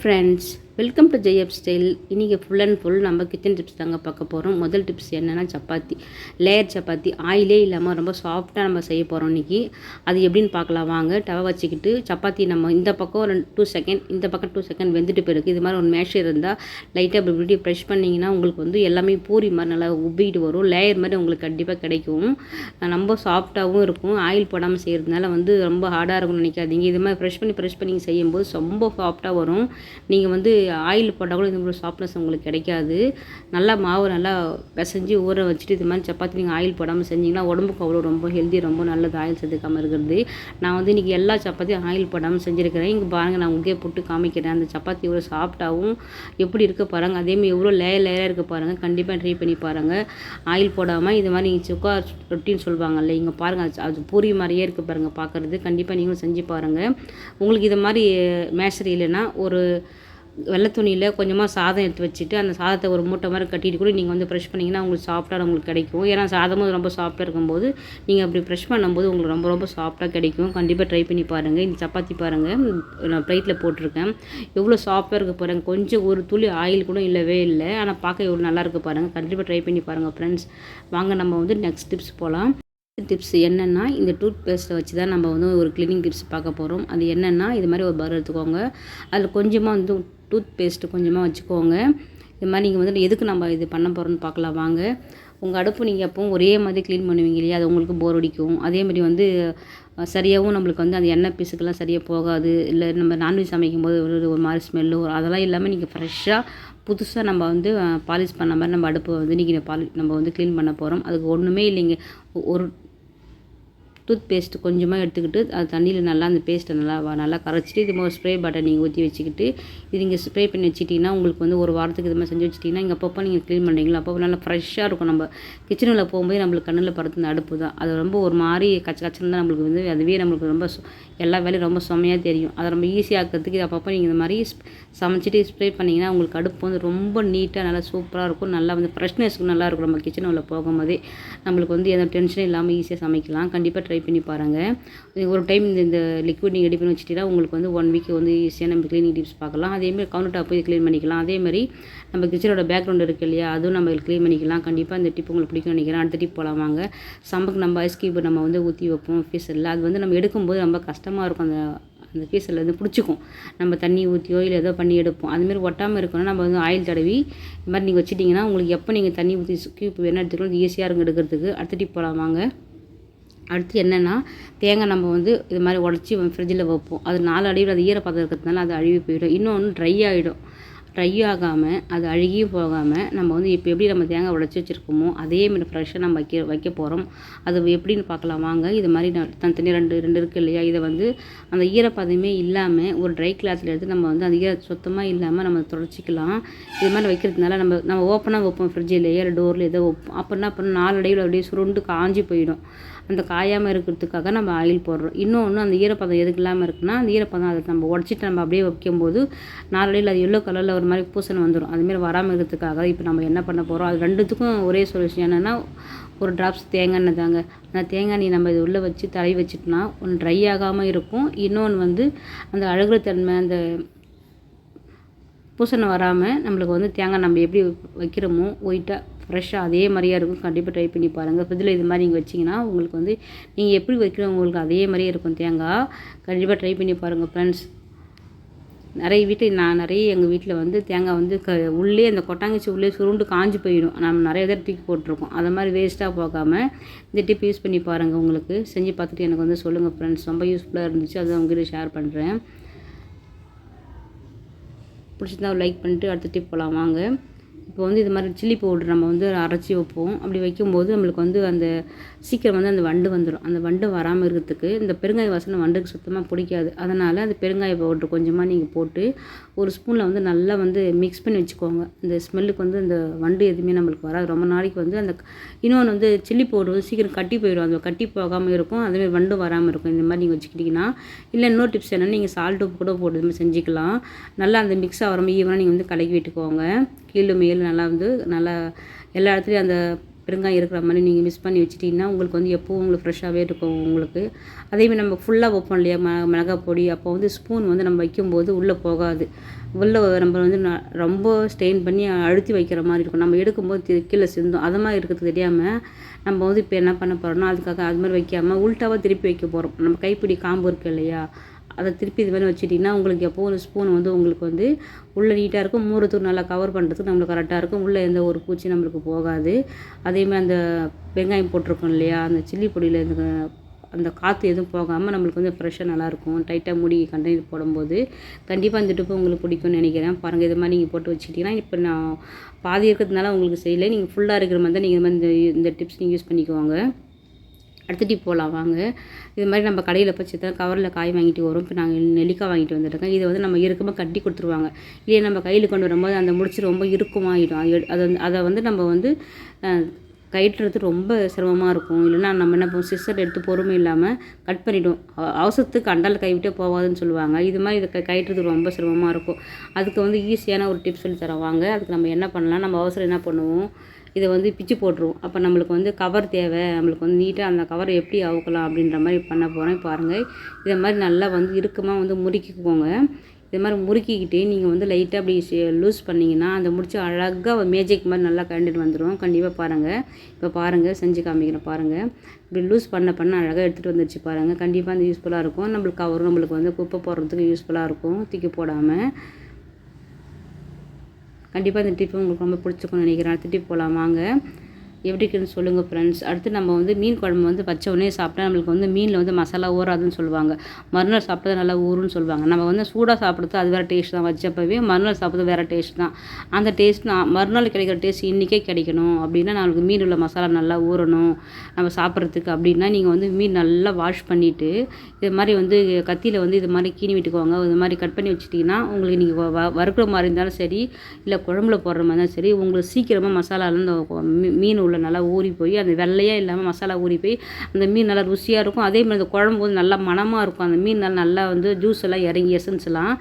Friends welcome to ஜெயப் style இன்றைக்கி full and full நம்ம கிச்சன் டிப்ஸ் தாங்க பார்க்க போகிறோம் முதல் டிப்ஸ் என்னென்னா சப்பாத்தி. லேயர் சப்பாத்தி. ஆயிலே இல்லாமல் ரொம்ப சாஃப்டாக நம்ம செய்ய போகிறோம் இன்றைக்கி அது எப்படின்னு பார்க்கலாம். வாங்க டவை வச்சுக்கிட்டு சப்பாத்தி நம்ம இந்த பக்கம் ஒரு டூ செகண்ட் இந்த பக்கம் டூ செகண்ட் வெந்துட்டு போயிருக்கு. இது மாதிரி ஒரு மேஷர் இருந்தால் லைட்டாக இப்படி இப்படி ப்ரெஷ் பண்ணிங்கன்னா உங்களுக்கு வந்து எல்லாமே பூரி மாதிரி நல்லா உப்பிட்டு வரும். லேயர் மாதிரி உங்களுக்கு கண்டிப்பாக கிடைக்கும். ரொம்ப சாஃப்டாகவும் இருக்கும். ஆயில் போடாமல் செய்கிறதுனால வந்து ரொம்ப ஹார்டாக இருக்கும்னு நினைக்காதீங்க. இது மாதிரி ஃப்ரெஷ் பண்ணி ப்ரெஷ் பண்ணி செய்யும்போது ரொம்ப சாஃப்டாக வரும். நீங்கள் வந்து ஆயில் போட்டால் கூட இந்த மாதிரி சாஃப்ட்னஸ் உங்களுக்கு கிடைக்காது. நல்லா மாவு நல்லா பிசைஞ்சு ஊற வச்சுட்டு இது மாதிரி சப்பாத்தி நீங்கள் ஆயில் போடாமல் செஞ்சிங்கன்னா உடம்புக்கு அவ்வளோ ரொம்ப ஹெல்தி ரொம்ப நல்லது. ஆயில் சேர்த்துக்காமல் இருக்கிறது. நான் வந்து இன்றைக்கி எல்லா சப்பாத்தியும் ஆயில் போடாமல் செஞ்சுருக்கிறேன். இங்கே பாருங்கள் நான் உங்களுக்கே போட்டு காமிக்கிறேன். அந்த சப்பாத்தி எவ்வளோ சாஃப்டாகவும் எப்படி இருக்க பாருங்கள் அதேமாதிரி எவ்வளோ லேயர் லேயராக இருக்க பாருங்கள் கண்டிப்பாக ட்ரை பண்ணி பாருங்கள் ஆயில் போடாமல் இது மாதிரி நீங்கள் சுக்கா ரொட்டின்னு சொல்லுவாங்கல்ல இங்கே பாருங்கள் அது பூரி மாதிரியே இருக்குது பாருங்கள் பார்க்குறது கண்டிப்பாக நீங்களும் செஞ்சு பாருங்கள் உங்களுக்கு இது மாதிரி மேசரி இல்லைன்னா ஒரு வெள்ளை துணியில் கொஞ்சமாக சாதம் எடுத்து வச்சுட்டு அந்த சாதத்தை ஒரு மூட்டை மாதிரி கட்டிட்டு கூட நீங்கள் வந்து ப்ரெஷ் பண்ணிங்கன்னா உங்களுக்கு சாஃப்டாக உங்களுக்கு கிடைக்கும். ஏன்னா சாதமும் ரொம்ப சாஃப்டாக இருக்கும்போது நீங்கள் அப்படி ப்ரெஷ் பண்ணும்போது உங்களுக்கு ரொம்ப ரொம்ப சாஃப்டாக கிடைக்கும். கண்டிப்பாக ட்ரை பண்ணி பாருங்கள் இந்த சப்பாத்தி பாருங்கள் நான் ப்ளைட்டில் போட்டிருக்கேன். எவ்வளோ சாஃப்டாக இருக்குது பாருங்கள் கொஞ்சம் ஒரு துளி ஆயில் கூட இல்லவே இல்லை. ஆனால் பார்க்க எவ்வளோ நல்லா பாருங்கள் கண்டிப்பாக ட்ரை பண்ணி பாருங்கள் ஃப்ரெண்ட்ஸ் வாங்க நம்ம வந்து நெக்ஸ்ட் டிப்ஸ் போகலாம் டிப்ஸ் என்னென்னா இந்த டூத் பேஸ்ட்டை வச்சு தான் நம்ம வந்து ஒரு க்ளீனிங் டிப்ஸ் பார்க்க போகிறோம் அது என்னென்னா இது மாதிரி ஒரு பர் எடுத்துக்கோங்க. அதில் கொஞ்சமாக வந்து டூத் பேஸ்ட்டு கொஞ்சமாக வச்சுக்கோங்க. இது மாதிரி நீங்கள் வந்து எதுக்கு நம்ம இது பண்ண போகிறோன்னு பார்க்கலாம். வாங்க. உங்கள் அடுப்பு நீங்கள் எப்பவும் ஒரே மாதிரி க்ளீன் பண்ணுவீங்க இல்லையா? அது உங்களுக்கு போர் அடிக்கும். அதேமாதிரி வந்து சரியாகவும் நம்மளுக்கு வந்து அந்த எண்ணெய் பீஸுக்கெல்லாம் சரியாக போகாது. இல்லை நம்ம நான்வெஜ் சமைக்கும் போது ஒரு ஒரு மாதிரி ஸ்மெல்லு அதெல்லாம் இல்லாமல் நீங்கள் ஃப்ரெஷ்ஷாக புதுசாக நம்ம வந்து பாலிஷ் பண்ண மாதிரி நம்ம அடுப்பை வந்து நீங்கள் பாலி நம்ம வந்து க்ளீன் பண்ண போகிறோம் அதுக்கு ஒன்றுமே இல்லைங்க. ஒரு டூத் பேஸ்ட் கொஞ்சமாக எடுத்துக்கிட்டு அது தண்ணியில் நல்லா அந்த பேஸ்ட்டை நல்லா நல்லா கரைச்சிட்டு இது மாதிரி ஸ்ப்ரே பாட்டை நீங்கள் ஊற்றி வச்சுக்கிட்டு இது நீங்கள் ஸ்ப்ரே பண்ணி வச்சிட்டிங்கன்னா உங்களுக்கு வந்து ஒரு வாரத்துக்கு இது மாதிரி செஞ்சு வச்சிட்டிங்கன்னா இங்கே அப்பப்போ நீங்கள் க்ளீன் பண்ணுறீங்களா அப்போ நல்லா ஃப்ரெஷ்ஷாக இருக்கும். நம்ம கிச்சனில் போகும்போது நம்மளுக்கு கண்ணில் படுத்து இந்த அடுப்பு தான். அது ரொம்ப ஒரு மாதிரி கச்ச கச்சன்னு தான் நம்மளுக்கு வந்து அதுவே நம்மளுக்கு ரொம்ப எல்லா வேலையும் ரொம்ப செம்மையாக தெரியும். அதை ரொம்ப ஈஸியாக்கிறதுக்கு அப்பப்போ நீங்கள் இந்த மாதிரி சமைச்சிட்டு ஸ்ப்ரே பண்ணிங்கன்னா உங்களுக்கு அடுப்பு வந்து ரொம்ப நீட்டாக நல்லா சூப்பராக இருக்கும். நல்லா வந்து ஃப்ரெஷ்னஸ்க்கு நல்லா இருக்கும். நம்ம கிச்சனில் உள்ள போகும்போதே நம்மளுக்கு வந்து எந்த டென்ஷனும் இல்லாமல் ஈஸியாக சமைக்கலாம். கண்டிப்பாக ட்ரை பண்ணி பாருங்கள் ஒரு டைம் இந்த இந்த லிக்விட் நீங்கள் ரெடி பண்ணி வச்சுட்டீங்கன்னா உங்களுக்கு வந்து ஒன் வீக் வந்து ஈஸியாக நம்ம க்ளீனிங் டிப்ஸ் பார்க்கலாம். அதேமாதிரி கவுண்டர் டாப் போய் க்ளீன் பண்ணிக்கலாம். அதேமாதிரி நம்ம கிச்சனோட பேக்ரவுண்ட் இருக்குது இல்லையா அதுவும் நம்ம க்ளீன் பண்ணிக்கலாம். கண்டிப்பாக இந்த டிப் உங்களுக்கு பிடிக்கும் நினைக்கிறேன். அடுத்த டிப் போகலாம் வாங்க. சம்பக்கு நம்ம ஐஸ் கியூப் நம்ம வந்து ஊற்றி வைப்போம் ஃபீஸரில் அது வந்து நம்ம எடுக்கும்போது ரொம்ப கஷ்டமாக இருக்கும். அந்த அந்த ஃபீஸில் வந்து பிடிச்சிக்கும். நம்ம தண்ணி ஊற்றியோ இல்லை ஏதோ பண்ணி எடுப்போம். அதுமாரி ஒட்டாமல் இருக்கணும்னா நம்ம வந்து ஆயில் தடவி இது மாதிரி நீங்கள் வச்சுட்டிங்கன்னா உங்களுக்கு எப்போ நீங்கள் தண்ணி ஊற்றி கியூப் வேணால் எடுத்துக்கலாம். ஈஸியாக இருக்கும் எடுக்கிறதுக்கு. அடுத்த டிப் போகலாம் வாங்க. அடுத்து என்னென்னா தேங்காய் நம்ம வந்து இது மாதிரி உடச்சி ஃப்ரிட்ஜில் வைப்போம். அது நாலு அடியில் அது ஈரப்பதம் இருக்கிறதுனால அது அழுகி போயிடும். இன்னொன்று ட்ரை ஆகிடும் ட்ரை ஆகாமல் அது அழுகியும் போகாமல் நம்ம வந்து இப்போ எப்படி நம்ம தேங்காய் உடச்சி வச்சுருக்கோமோ அதே மாதிரி ஃப்ரெஷ்ஷாக நம்ம வைக்க வைக்க போகிறோம் அது எப்படின்னு பார்க்கலாம். வாங்க இது மாதிரி நான் தனித்தனி ரெண்டு ரெண்டு இருக்குது இல்லையா? இதை வந்து அந்த ஈரப்பதமே இல்லாமல் ஒரு ட்ரை கிளாத்தில் எடுத்து நம்ம வந்து அந்த ஈர சுத்தமாக இல்லாமல் நம்ம தொடச்சிக்கலாம். இது மாதிரி வைக்கிறதுனால நம்ம நம்ம ஓப்பனாக வைப்போம் ஃப்ரிட்ஜிலேயே டோரில் ஏதோ வைப்போம். அப்போ என்ன நாலு அடையில் அப்படியே சுருண்டு காஞ்சி போயிடும். அந்த காயாமல் இருக்கிறதுக்காக நம்ம ஆயில் போடுறோம். இன்னொன்று அந்த ஈரப்பதம் எதுக்கு இல்லாமல் இருக்குன்னா அந்த ஈரப்பதம் அதை நம்ம உடச்சிட்டு நம்ம அப்படியே வைக்கும்போது நாளடையில் அது எல்லோ கலரில் ஒரு மாதிரி பூசணம் வந்துடும் அதுமாரி வராமல் இருக்கிறதுக்காக இப்போ நம்ம என்ன பண்ண போகிறோம் அது ரெண்டுத்துக்கும் ஒரே சொல்யூஷன் என்னென்னா ஒரு ட்ராப்ஸ் தேங்காய் எண்ணெய் தாங்க. அந்த தேங்காய் எண்ணெய் நம்ம இது உள்ளே வச்சு தலை வச்சுட்டோம்னா ஒன்று ட்ரை ஆகாமல் இருக்கும். இன்னொன்று வந்து அந்த அழுகிற தன்மை அந்த பூசணம் வராமல் நம்மளுக்கு வந்து தேங்காய் நம்ம எப்படி வைக்கிறோமோ ஒயிட்டாக ஃப்ரெஷ்ஷாக அதே மாதிரியாக இருக்கும். கண்டிப்பாக ட்ரை பண்ணி பாருங்கள் ஃப்ரிட்ஜில் இது மாதிரி நீங்கள் வச்சிங்கன்னா உங்களுக்கு வந்து நீங்கள் எப்படி வைக்கிறோம் உங்களுக்கு அதே மாதிரியே இருக்கும் தேங்காய் கண்டிப்பாக ட்ரை பண்ணி பாருங்கள் ஃப்ரெண்ட்ஸ் நிறைய வீட்டில் நான் நிறைய எங்கள் வீட்டில் வந்து தேங்காய் வந்து க உள்ளே அந்த கொட்டாங்கச்சி உள்ளே சுருண்டு காஞ்சி போயிடும். நம்ம நிறைய தடவை தூக்கி போட்டிருக்கோம். அதை மாதிரி வேஸ்ட்டாக போகாமல் இந்த டிப் யூஸ் பண்ணி பாருங்கள் உங்களுக்கு. செஞ்சு பார்த்துட்டு எனக்கு வந்து சொல்லுங்கள் ஃப்ரெண்ட்ஸ் ரொம்ப யூஸ்ஃபுல்லாக இருந்துச்சு. அதை உங்ககிட்ட ஷேர் பண்ணுறேன் பிடிச்சிருந்தா லைக் பண்ணிட்டு அடுத்த டிப் போகலாம் வாங்க. இப்போ வந்து இது மாதிரி சில்லி பவுடர் நம்ம வந்து அரைச்சி வைப்போம். அப்படி வைக்கும்போது நம்மளுக்கு வந்து அந்த சீக்கிரம் வந்து அந்த வண்டு வந்துடும் அந்த வண்டு வராமல் இருக்கிறதுக்கு இந்த பெருங்காய வாசனை வண்டுக்கு சுத்தமாக பிடிக்காது. அதனால் அந்த பெருங்காய பவுடர் கொஞ்சமாக நீங்கள் போட்டு ஒரு ஸ்பூனில் வந்து நல்லா வந்து மிக்ஸ் பண்ணி வச்சுக்கோங்க. இந்த ஸ்மெல்லுக்கு வந்து அந்த வண்டு எதுவுமே நம்மளுக்கு வராது. ரொம்ப நாளைக்கு வந்து அந்த இன்னொன்று வந்து சில்லி பவுடர் வந்து சீக்கிரம் கட்டி போயிடும் அந்த கட்டி போகாமல் இருக்கும். அதுமாதிரி வண்டு வராமல் இருக்கும். இந்த மாதிரி நீங்கள் வச்சுக்கிட்டிங்கன்னா. இல்லை இன்னொரு டிப்ஸ் என்னென்னா நீங்கள் சால்ட் உப்பு கூட போட்டு செஞ்சுக்கலாம். நல்லா அந்த மிக்ஸ் ஆகிற ஈவனாக நீங்கள் வந்து கலக்கி விட்டுக்கோங்க. கீழே மேலும் நல்லா வந்து நல்லா எல்லா இடத்துலையும் அந்த பெருங்காயம் இருக்கிற மாதிரி நீங்கள் மிஸ் பண்ணி வச்சிட்டிங்கன்னா உங்களுக்கு வந்து எப்போவும் உங்களுக்கு ஃப்ரெஷ்ஷாகவே இருக்கும் உங்களுக்கு. அதேமாதிரி நம்ம ஃபுல்லாக வைப்போம் இல்லையா? ம மிளகாய் பொடி. அப்போ வந்து ஸ்பூன் வந்து நம்ம வைக்கும்போது உள்ளே போகாது. உள்ளே நம்ம வந்து ரொம்ப ஸ்ட்ரெயின் பண்ணி அழுத்தி வைக்கிற மாதிரி இருக்கும். நம்ம எடுக்கும்போது கீழே சிந்தும். அது மாதிரி இருக்கிறது தெரியாமல் நம்ம வந்து இப்போ என்ன பண்ண போகிறோம்னா அதுக்காக அது மாதிரி வைக்காமல் உள்ட்டாவாக திருப்பி வைக்க போகிறோம் நம்ம கைப்பிடி காம்பு இருக்கு இல்லையா? அதை திருப்பி இது மாதிரி வச்சுட்டிங்கன்னா உங்களுக்கு எப்போ ஒரு ஸ்பூன் வந்து உங்களுக்கு வந்து உள்ளே நீட்டாக இருக்கும். மூரத்தூர் நல்லா கவர் பண்ணுறதுக்கு நம்மளுக்கு கரெக்டாக இருக்கும். உள்ளே எந்த ஒரு பூச்சி நம்மளுக்கு போகாது. அதேமாதிரி அந்த வெங்காயம் போட்டிருக்கோம் இல்லையா? அந்த சில்லி பொடியில் இந்த அந்த காற்று எதுவும் போகாமல் நம்மளுக்கு வந்து ஃப்ரெஷ்ஷாக நல்லாயிருக்கும் டைட்டாக மூடி கண்டெய்னர் போடும்போது கண்டிப்பாக அந்த டிப்பு உங்களுக்கு பிடிக்கும்னு நினைக்கிறேன். பாருங்கள் இது மாதிரி நீங்கள் போட்டு வச்சுக்கிட்டிங்கன்னா இப்போ நான் பாதி இருக்கிறதுனால உங்களுக்கு செய்யலை. நீங்கள் ஃபுல்லாக இருக்கிற மாதிரி தான் நீங்கள் இந்த மாதிரி இந்த- இந்த டிப்ஸ் நீங்கள் யூஸ் பண்ணிக்குவாங்க அடுத்துட்டி போகலாம் வாங்க. இது மாதிரி நம்ம கடையில் போய் சித்தா கவரில் காய் வாங்கிட்டு வரும். இப்போ நாங்கள் நெல்லிக்காய் வாங்கிட்டு வந்துருக்கோம். இதை வந்து நம்ம இருக்கமாக கட்டி கொடுத்துருவாங்க. இதே நம்ம கையில் கொண்டு வரும்போது அந்த முடிச்சு ரொம்ப இருக்குமாகிடும் அது அதை வந்து- அதை வந்து நம்ம வந்து அஹ், ரொம்ப சிரமமாக இருக்கும். இல்லைன்னா நம்ம என்ன பண்ணுவோம் சிஸ்டர் எடுத்து பொறுமை இல்லாமல் கட் பண்ணிவிடும் அவசரத்துக்கு அண்டால் கைவிட்டே போகாதுன்னு சொல்லுவாங்க. இது மாதிரி இதை க ரொம்ப சிரமமாக இருக்கும். அதுக்கு வந்து ஈஸியான ஒரு டிப்ஸ் சொல்லி தருவாங்க அதுக்கு நம்ம என்ன பண்ணலாம்? நம்ம அவசரம் என்ன பண்ணுவோம்? இதை வந்து பிச்சு போட்டுருவோம். அப்போ நம்மளுக்கு வந்து கவர் தேவை. நம்மளுக்கு வந்து நீட்டாக அந்த கவரை எப்படி அவுக்கலாம் அப்படின்ற மாதிரி பண்ண போகிறேன் பாருங்கள் இதை மாதிரி நல்லா வந்து இறுக்கமாக வந்து முறுக்கிக்கோங்க. இது மாதிரி முறுக்கிக்கிட்டு நீங்கள் வந்து லைட்டாக அப்படி லூஸ் பண்ணிங்கன்னா அந்த முடிச்சு அழகாக மேஜிக் மாதிரி நல்லா கண்டுட்டு வந்துடும் கண்டிப்பாக பாருங்கள் இப்போ பாருங்கள் செஞ்சு காமிக்கிறேன். பாருங்கள் இப்படி லூஸ் பண்ண பண்ண அழகாக எடுத்துகிட்டு வந்துடுச்சு பாருங்கள் கண்டிப்பாக அந்த யூஸ்ஃபுல்லாக இருக்கும். நம்மளுக்கு கவரும் நம்மளுக்கு வந்து குப்பை போடுறதுக்கு யூஸ்ஃபுல்லாக இருக்கும். தூக்கி போடாமல் கண்டிப்பாக இந்த டிப் உங்களுக்கு ரொம்ப பிடிச்சிருக்கும்னு நினைக்கிறேன். அடுத்த டிப் போகலாம் வாங்க எப்படி இருக்குன்னு சொல்லுங்கள் ஃப்ரெண்ட்ஸ் அடுத்து நம்ம வந்து மீன் குழம்பு வந்து வச்ச உடனே சாப்பிட்டா நம்மளுக்கு வந்து மீனில் வந்து மசாலா ஊறாதுன்னு சொல்லுவாங்க. மறுநாள் சாப்பிட்டா நல்லா ஊறுன்னு சொல்லுவாங்க. நம்ம வந்து சூடாக சாப்பிட்றது அது வேறு டேஸ்ட் தான். வச்சப்பவே மறுநாள் சாப்பிட்றது வேறு டேஸ்ட் தான். அந்த டேஸ்ட் நான் மறுநாள் கிடைக்கிற டேஸ்ட் இன்றைக்கே கிடைக்கணும். அப்படின்னா நம்மளுக்கு மீன் உள்ள மசாலா நல்லா ஊறணும். நம்ம சாப்பிட்றதுக்கு அப்படின்னா நீங்கள் வந்து மீன் நல்லா வாஷ் பண்ணிவிட்டு இது மாதிரி வந்து கத்தியில் வந்து இது மாதிரி கீனி விட்டுக்குவாங்க இது மாதிரி கட் பண்ணி வச்சுட்டிங்கன்னா உங்களுக்கு நீங்கள் வ வறுக்கிற மாதிரி இருந்தாலும் சரி இல்லை குழம்புல போடுற மாதிரி இருந்தாலும் சரி உங்களுக்கு சீக்கிரமாக மசாலாலாம் இந்த மீன் உள்ள நல்லா ஊறி போய் அந்த வெள்ளையாக இல்லாமல் மசாலா ஊறி போய் அந்த மீன் நல்லா ருசியாக இருக்கும். அதே மாதிரி அந்த குழம்பு வந்து நல்லா மணமாக இருக்கும். அந்த மீன் நல்லா நல்லா வந்து ஜூஸ் எல்லாம் இறங்கி எசன்ஸ்லாம்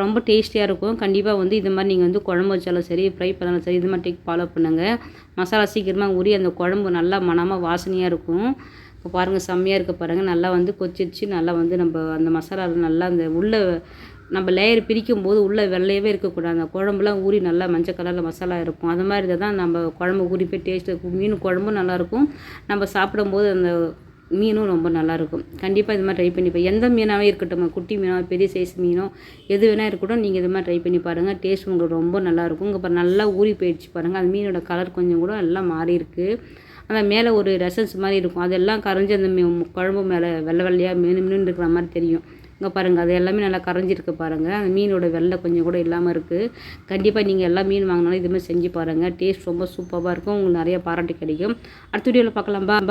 ரொம்ப டேஸ்டியாக இருக்கும். கண்டிப்பாக வந்து இது மாதிரி நீங்கள் வந்து குழம்பு வச்சாலும் சரி ஃப்ரை பண்ணாலும் சரி இது மாதிரி டேக் ஃபாலோ பண்ணுங்கள் மசாலா சீக்கிரமாக ஊறி அந்த குழம்பு நல்லா மணமாக வாசனையாக இருக்கும். இப்போ பாருங்கள் செம்மையாக இருக்க பாருங்கள் நல்லா வந்து கொச்சிச்சு நல்லா வந்து நம்ம அந்த மசாலாவில் நல்லா அந்த உள்ள நம்ம லேயர் பிரிக்கும் போது உள்ளே வெள்ளையவே இருக்கக்கூடாது. அந்த குழம்புலாம் ஊறி நல்லா மஞ்சள் கலரில் மசாலா இருக்கும். அது மாதிரி தான் நம்ம குழம்பு ஊறி போய் டேஸ்ட்டு மீன் குழம்பும் நல்லாயிருக்கும் நம்ம சாப்பிடும்போது அந்த மீனும் ரொம்ப நல்லாயிருக்கும் கண்டிப்பாக இது மாதிரி ட்ரை பண்ணி எந்த மீனாகவே இருக்கட்டும் குட்டி மீனோ பெரிய சைஸ் மீனோ எது வேணால் இருக்கட்டும் நீங்கள் இது மாதிரி ட்ரை பண்ணி பாருங்கள் டேஸ்ட் உங்களுக்கு ரொம்ப நல்லாயிருக்கும் இங்கே பாருங்க நல்லா ஊறி போயிடுச்சு பாருங்கள் அந்த மீனோட கலர் கொஞ்சம் கூட எல்லாம் மாறி இருக்குது அந்த மேலே ஒரு ரெசன்ஸ் மாதிரி இருக்கும். அதெல்லாம் கரைஞ்சி அந்த குழம்பு மேலே வெள்ளை வெள்ளையாக மீன் மீன் இருக்கிற மாதிரி தெரியும். இங்கே பாருங்கள் அது எல்லாமே நல்லா கரைஞ்சிருக்கு பாருங்கள் அந்த மீனோட வெள்ளை கொஞ்சம் கூட இல்லாமல் இருக்குது கண்டிப்பாக நீங்கள் எல்லா மீன் வாங்கினாலும் இதுமாதிரி செஞ்சு பாருங்கள் டேஸ்ட் ரொம்ப சூப்பராக இருக்கும். உங்களுக்கு நிறைய பாராட்டு கிடைக்கும். அடுத்த வீடியோவில் பார்க்கலாம். பா பா